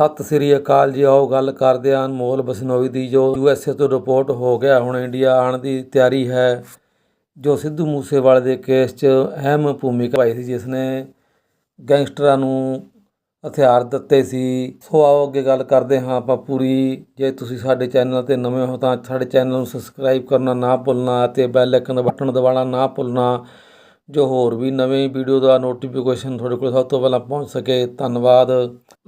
ਸਤਿ ਸ੍ਰੀ ਅਕਾਲ ਜੀ, ਆਓ ਗੱਲ ਕਰਦੇ ਹਾਂ ਅਨਮੋਲ ਬਸਨੋਈ ਦੀ, ਜੋ ਯੂ ਐੱਸ ਏ ਤੋਂ ਰਿਪੋਰਟ ਹੋ ਗਿਆ, ਹੁਣ ਇੰਡੀਆ ਆਉਣ ਦੀ ਤਿਆਰੀ ਹੈ, ਜੋ ਸਿੱਧੂ ਮੂਸੇਵਾਲੇ ਦੇ ਕੇਸ 'ਚ ਅਹਿਮ ਭੂਮਿਕਾ ਪਾਈ ਸੀ, ਜਿਸ ਨੇ ਗੈਂਗਸਟਰਾਂ ਨੂੰ ਹਥਿਆਰ ਦਿੱਤੇ ਸੀ। ਸੋ ਆਓ ਅੱਗੇ ਗੱਲ ਕਰਦੇ ਹਾਂ ਆਪਾਂ ਪੂਰੀ। ਜੇ ਤੁਸੀਂ ਸਾਡੇ ਚੈਨਲ ਤੇ ਨਵੇਂ ਹੋ ਤਾਂ ਸਾਡੇ ਚੈਨਲ ਨੂੰ ਸਬਸਕ੍ਰਾਈਬ ਕਰਨਾ ਨਾ ਭੁੱਲਣਾ ਅਤੇ ਬੈਲ ਆਈਕਨ ਦਾ ਬਟਨ ਦਬਾਉਣਾ ਨਾ ਭੁੱਲਣਾ। ਜੋ ਹੋਰ ਵੀ ਨਵੇਂ ਵੀਡੀਓ ਦਾ ਨੋਟੀਫਿਕੇਸ਼ਨ ਤੁਹਾਡੇ ਕੋਲ ਸਭ ਤੋਂ ਪਹਿਲਾਂ ਪਹੁੰਚ ਸਕੇ। ਧੰਨਵਾਦ।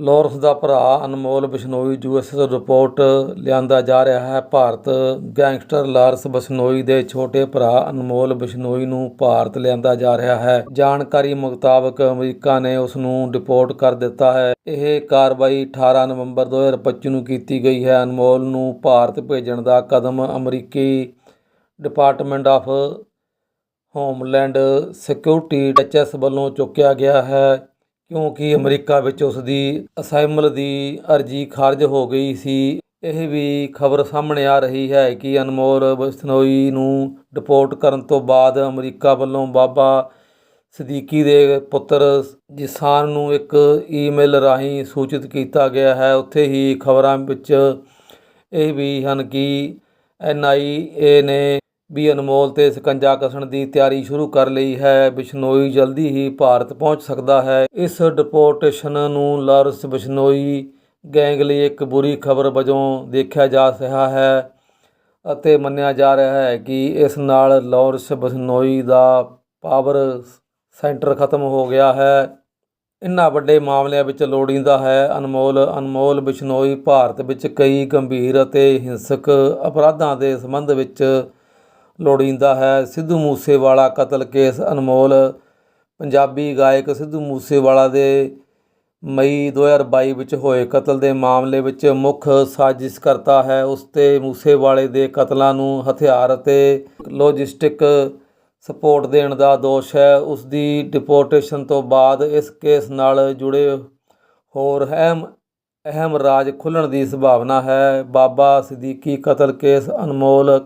ਲਾਰੈਂਸ ਦਾ ਭਰਾ ਅਨਮੋਲ ਬਿਸ਼ਨੋਈ ਯੂਐਸਏ ਤੋਂ ਰਿਪੋਰਟ ਲਿਆਂਦਾ ਜਾ ਰਿਹਾ ਹੈ। ਭਾਰਤ ਗੈਂਗਸਟਰ ਲਾਰੈਂਸ ਬਿਸ਼ਨੋਈ ਦੇ ਛੋਟੇ ਭਰਾ ਅਨਮੋਲ ਬਿਸ਼ਨੋਈ ਨੂੰ ਭਾਰਤ ਲਿਆਂਦਾ ਜਾ ਰਿਹਾ ਹੈ। ਜਾਣਕਾਰੀ ਮੁਤਾਬਕ ਅਮਰੀਕਾ ਨੇ ਉਸ ਨੂੰ ਡਿਪੋਰਟ ਕਰ ਦਿੱਤਾ ਹੈ। ਇਹ ਕਾਰਵਾਈ 18 ਨਵੰਬਰ 2025 ਨੂੰ ਕੀਤੀ ਗਈ ਹੈ। ਅਨਮੋਲ ਨੂੰ ਭਾਰਤ ਭੇਜਣ ਦਾ ਕਦਮ ਅਮਰੀਕੀ department of homeland security HS ਵੱਲੋਂ ਚੁੱਕਿਆ ਗਿਆ ਹੈ, ਕਿਉਂਕਿ ਅਮਰੀਕਾ ਵਿੱਚ ਉਸ ਦੀ ਅਸਾਈਮਲ ਦੀ ਅਰਜ਼ੀ ਖਾਰਜ ਹੋ ਗਈ ਸੀ। ਇਹ ਵੀ ਖਬਰ ਸਾਹਮਣੇ ਆ ਰਹੀ ਹੈ ਕਿ ਅਨਮੋਲ ਬਸਨੋਈ ਨੂੰ ਡਿਪੋਰਟ ਕਰਨ ਤੋਂ ਬਾਅਦ ਅਮਰੀਕਾ ਵੱਲੋਂ ਬਾਬਾ ਸਦੀਕੀ ਦੇ ਪੁੱਤਰ ਜਿਸਾਨ ਨੂੰ ਇੱਕ ਈਮੇਲ ਰਾਹੀਂ ਸੂਚਿਤ ਕੀਤਾ ਗਿਆ ਹੈ। ਉੱਥੇ ਹੀ ਖਬਰਾਂ ਵਿੱਚ ਇਹ ਵੀ ਹਨ ਕਿ ਐਨਆਈਏ ਨੇ ਵੀ ਅਨਮੋਲ ਤੇ ਸਕੰਜਾ ਕਸਣ ਦੀ ਤਿਆਰੀ ਸ਼ੁਰੂ ਕਰ ਲਈ ਹੈ। ਬਿਸ਼ਨੋਈ ਜਲਦੀ ਹੀ ਭਾਰਤ ਪਹੁੰਚ ਸਕਦਾ ਹੈ। ਇਸ ਡਿਪੋਰਟੇਸ਼ਨ ਨੂੰ ਲਾਰੈਂਸ ਬਿਸ਼ਨੋਈ ਗੈਂਗ ਲਈ ਇੱਕ ਬੁਰੀ ਖਬਰ ਵਜੋਂ ਦੇਖਿਆ ਜਾ ਰਿਹਾ ਹੈ ਅਤੇ ਮੰਨਿਆ ਜਾ ਰਿਹਾ ਹੈ ਕਿ ਇਸ ਨਾਲ ਲਾਰੈਂਸ ਬਿਸ਼ਨੋਈ ਦਾ ਪਾਵਰ ਸੈਂਟਰ ਖਤਮ ਹੋ ਗਿਆ ਹੈ। ਇਨ੍ਹਾਂ ਵੱਡੇ ਮਾਮਲਿਆਂ ਵਿੱਚ ਲੋੜੀਂਦਾ ਹੈ ਅਨਮੋਲ। ਅਨਮੋਲ ਬਿਸ਼ਨੋਈ ਭਾਰਤ ਵਿੱਚ ਕਈ ਗੰਭੀਰ ਅਤੇ ਹਿੰਸਕ ਅਪਰਾਧਾਂ ਦੇ ਸੰਬੰਧ ਵਿੱਚ ਲੋੜੀਂਦਾ ਹੈ। ਸਿੱਧੂ ਮੂਸੇਵਾਲਾ ਕਤਲ ਕੇਸ ਅਨਮੋਲ। ਪੰਜਾਬੀ ਗਾਇਕ ਸਿੱਧੂ ਮੂਸੇਵਾਲਾ ਦੇ ਮਈ 2022 ਵਿੱਚ ਹੋਏ ਕਤਲ ਦੇ ਮਾਮਲੇ ਵਿੱਚ ਮੁੱਖ ਸਾਜ਼ਿਸ਼ ਕਰਤਾ ਹੈ। ਉਸ ਤੇ ਮੂਸੇਵਾਲੇ ਦੇ ਕਤਲਾਂ ਨੂੰ ਹਥਿਆਰ ਅਤੇ ਲੌਜਿਸਟਿਕ ਸਪੋਰਟ ਦੇਣ ਦਾ ਦੋਸ਼ ਹੈ। ਉਸ ਦੀ ਡਿਪੋਰਟੇਸ਼ਨ ਤੋਂ ਬਾਅਦ ਇਸ ਕੇਸ ਨਾਲ ਜੁੜੇ ਹੋਰ ਅਹਿਮ ਅਹਿਮ ਰਾਜ ਖੁੱਲ੍ਹਣ ਦੀ ਸੰਭਾਵਨਾ ਹੈ। ਬਾਬਾ ਸਦੀਕੀ ਕਤਲ ਕੇਸ ਅਨਮੋਲ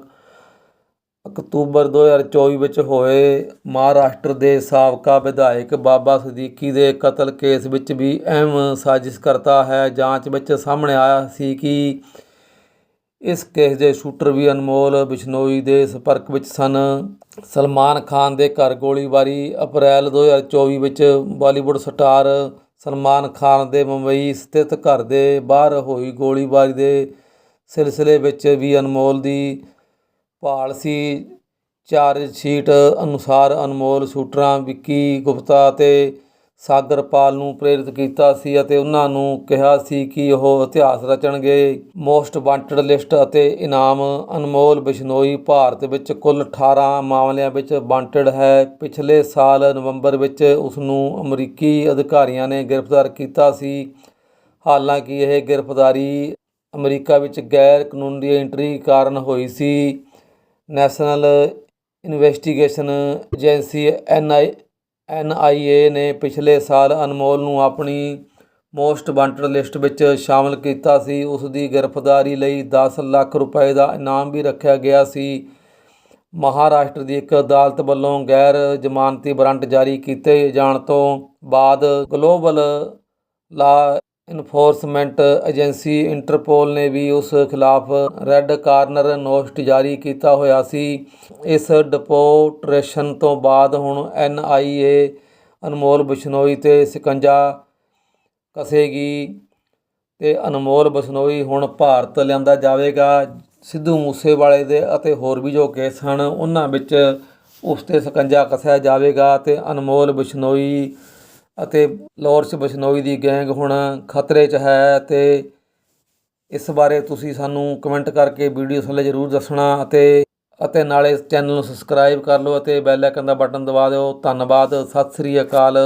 ਅਕਤੂਬਰ 2024 ਵਿੱਚ ਹੋਏ ਮਹਾਰਾਸ਼ਟਰ ਦੇ ਸਾਬਕਾ ਵਿਧਾਇਕ ਬਾਬਾ ਸਦੀਕੀ ਦੇ ਕਤਲ ਕੇਸ ਵਿੱਚ ਵੀ ਅਹਿਮ ਸਾਜ਼ਿਸ਼ ਕਰਤਾ ਹੈ। ਜਾਂਚ ਵਿੱਚ ਸਾਹਮਣੇ ਆਇਆ ਸੀ ਕਿ ਇਸ ਕੇਸ ਦੇ ਸ਼ੂਟਰ ਵੀ ਅਨਮੋਲ ਬਿਸ਼ਨੋਈ ਦੇ ਸੰਪਰਕ ਵਿੱਚ ਸਨ। ਸਲਮਾਨ ਖਾਨ ਦੇ ਘਰ ਗੋਲੀਬਾਰੀ ਅਪ੍ਰੈਲ 2024 ਵਿੱਚ ਬਾਲੀਵੁੱਡ ਸਟਾਰ ਸਲਮਾਨ ਖਾਨ ਦੇ ਮੁੰਬਈ ਸਥਿਤ ਘਰ ਦੇ ਬਾਹਰ ਹੋਈ ਗੋਲੀਬਾਰੀ ਦੇ ਸਿਲਸਿਲੇ ਵਿੱਚ ਵੀ ਅਨਮੋਲ ਦੀ ਭਾਲ ਚਾਰਜਸ਼ੀਟ ਅਨੁਸਾਰ ਅਨਮੋਲ ਸ਼ੂਟਰਾਂ ਵਿੱਕੀ ਗੁਪਤਾ ਅਤੇ ਸਾਗਰਪਾਲ ਨੂੰ ਪ੍ਰੇਰਿਤ ਕੀਤਾ ਸੀ ਅਤੇ ਉਹਨਾਂ ਨੂੰ ਕਿਹਾ ਸੀ ਕਿ ਉਹ ਇਤਿਹਾਸ ਰਚਣਗੇ। ਮੋਸਟ ਵਾਂਟਡ ਲਿਸਟ ਅਤੇ ਇਨਾਮ ਅਨਮੋਲ ਬਿਸ਼ਨੋਈ ਭਾਰਤ ਵਿੱਚ ਕੁੱਲ 18 ਮਾਮਲਿਆਂ ਵਿੱਚ ਵਾਂਟਡ ਹੈ। ਪਿਛਲੇ ਸਾਲ ਨਵੰਬਰ ਵਿੱਚ ਉਸ ਨੂੰ ਅਮਰੀਕੀ ਅਧਿਕਾਰੀਆਂ ਨੇ ਗ੍ਰਿਫਤਾਰ ਕੀਤਾ ਸੀ। ਹਾਲਾਂਕਿ ਇਹ ਗ੍ਰਿਫਤਾਰੀ ਅਮਰੀਕਾ ਵਿੱਚ ਗੈਰ ਕਾਨੂੰਨੀ ਐਂਟਰੀ ਕਾਰਨ ਹੋਈ ਸੀ। National investigation agency NI A ਨੇ ਪਿਛਲੇ ਸਾਲ ਅਨਮੋਲ ਨੂੰ ਆਪਣੀ ਮੋਸਟ ਵਾਂਟਡ ਲਿਸਟ ਵਿੱਚ ਸ਼ਾਮਲ ਕੀਤਾ ਸੀ। ਉਸ ਦੀ ਗ੍ਰਿਫਤਾਰੀ ਲਈ 10 ਲੱਖ ਰੁਪਏ ਦਾ ਇਨਾਮ ਵੀ ਰੱਖਿਆ ਗਿਆ ਸੀ। ਮਹਾਰਾਸ਼ਟਰ ਦੀ ਇੱਕ ਅਦਾਲਤ ਵੱਲੋਂ ਗੈਰ ਜ਼ਮਾਨਤੀ ਵਾਰੰਟ ਜਾਰੀ ਕੀਤੇ ਜਾਣ ਤੋਂ ਬਾਅਦ ਗਲੋਬਲ ਲਾ ਇਨਫੋਰਸਮੈਂਟ ਏਜੰਸੀ ਇੰਟਰਪੋਲ ਨੇ ਵੀ ਉਸ ਖਿਲਾਫ ਰੈੱਡ ਕਾਰਨਰ ਨੋਟਿਸ ਜਾਰੀ ਕੀਤਾ ਹੋਇਆ ਸੀ। ਇਸ ਡਿਪੋਰਟੇਸ਼ਨ ਤੋਂ ਬਾਅਦ ਹੁਣ ਐੱਨ ਆਈ ਏ ਅਨਮੋਲ ਬਿਸ਼ਨੋਈ ਤੇ ਸਿਕੰਜਾ ਕਸੇਗੀ ਤੇ ਅਨਮੋਲ ਬਿਸ਼ਨੋਈ ਹੁਣ ਭਾਰਤ ਲਿਆਂਦਾ ਜਾਵੇਗਾ। ਸਿੱਧੂ ਮੂਸੇਵਾਲੇ ਦੇ ਅਤੇ ਹੋਰ ਵੀ ਜੋ ਕੇਸ ਹਨ, ਉਹਨਾਂ ਵਿੱਚ ਉਸ ਤੇ ਸਕੰਜਾ ਕਸਿਆ ਜਾਵੇਗਾ ਤੇ ਅਨਮੋਲ ਬਿਸ਼ਨੋਈ ਅਤੇ ਲਾਰੈਂਸ ਬਿਸ਼ਨੋਈ ਦੀ ਗੈਂਗ ਹੁਣ ਖਤਰੇ 'ਚ ਹੈ ਅਤੇ ਇਸ ਬਾਰੇ ਤੁਸੀਂ ਸਾਨੂੰ ਕਮੈਂਟ ਕਰਕੇ ਵੀਡੀਓ ਥੱਲੇ ਜ਼ਰੂਰ ਦੱਸਣਾ ਅਤੇ ਅਤੇ ਨਾਲੇ ਚੈਨਲ ਨੂੰ ਸਬਸਕ੍ਰਾਈਬ ਕਰ ਲਓ ਅਤੇ ਬੈਲ ਆਈਕਨ ਦਾ ਬਟਨ ਦਬਾ ਦਿਓ। ਧੰਨਵਾਦ, ਸਤਿ ਸ੍ਰੀ ਅਕਾਲ।